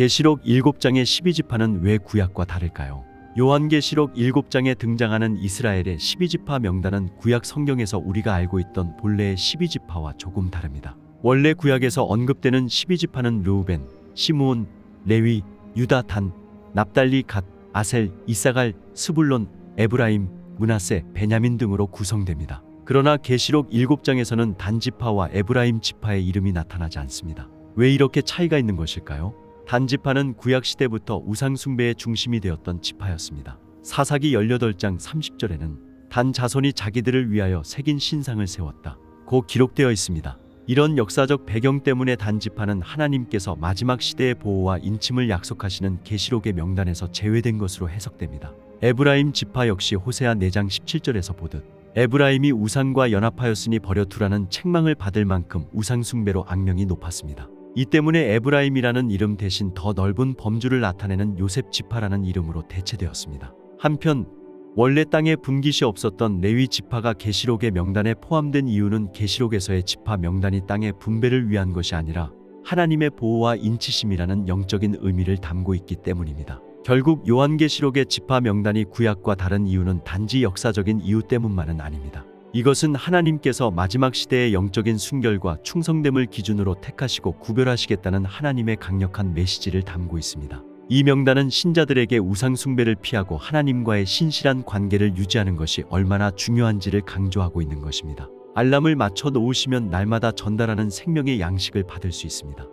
계시록 7장의 12지파는 왜 구약과 다를까요? 요한계시록 7장에 등장하는 이스라엘의 12지파 명단은 구약 성경에서 우리가 알고 있던 본래의 12지파와 조금 다릅니다. 원래 구약에서 언급되는 12지파는 르우벤, 시므온, 레위, 유다, 단, 납달리, 갓, 아셀, 이사갈, 스불론, 에브라임, 문하세, 베냐민 등으로 구성됩니다. 그러나 계시록 7장에서는 단 지파와 에브라임 지파의 이름이 나타나지 않습니다. 왜 이렇게 차이가 있는 것일까요? 단지파는 구약 시대부터 우상 숭배의 중심이 되었던 지파였습니다. 사사기 18장 30절에는 단 자손이 자기들을 위하여 새긴 신상을 세웠다. 고 기록되어 있습니다. 이런 역사적 배경 때문에 단지파는 하나님께서 마지막 시대의 보호와 인침을 약속하시는 계시록의 명단에서 제외된 것으로 해석됩니다. 에브라임 지파 역시 호세아 4장 17절에서 보듯 에브라임이 우상과 연합하였으니 버려두라는 책망을 받을 만큼 우상 숭배로 악명이 높았습니다. 이 때문에 에브라임이라는 이름 대신 더 넓은 범주를 나타내는 요셉 지파라는 이름으로 대체되었습니다. 한편 원래 땅에 분깃이 없었던 레위 지파가 계시록의 명단에 포함된 이유는 계시록에서의 지파 명단이 땅의 분배를 위한 것이 아니라 하나님의 보호와 인치심이라는 영적인 의미를 담고 있기 때문입니다. 결국 요한계시록의 지파 명단이 구약과 다른 이유는 단지 역사적인 이유 때문만은 아닙니다. 이것은 하나님께서 마지막 시대의 영적인 순결과 충성됨을 기준으로 택하시고 구별하시겠다는 하나님의 강력한 메시지를 담고 있습니다. 이 명단은 신자들에게 우상 숭배를 피하고 하나님과의 신실한 관계를 유지하는 것이 얼마나 중요한지를 강조하고 있는 것입니다. 알람을 맞춰 놓으시면 날마다 전달하는 생명의 양식을 받을 수 있습니다.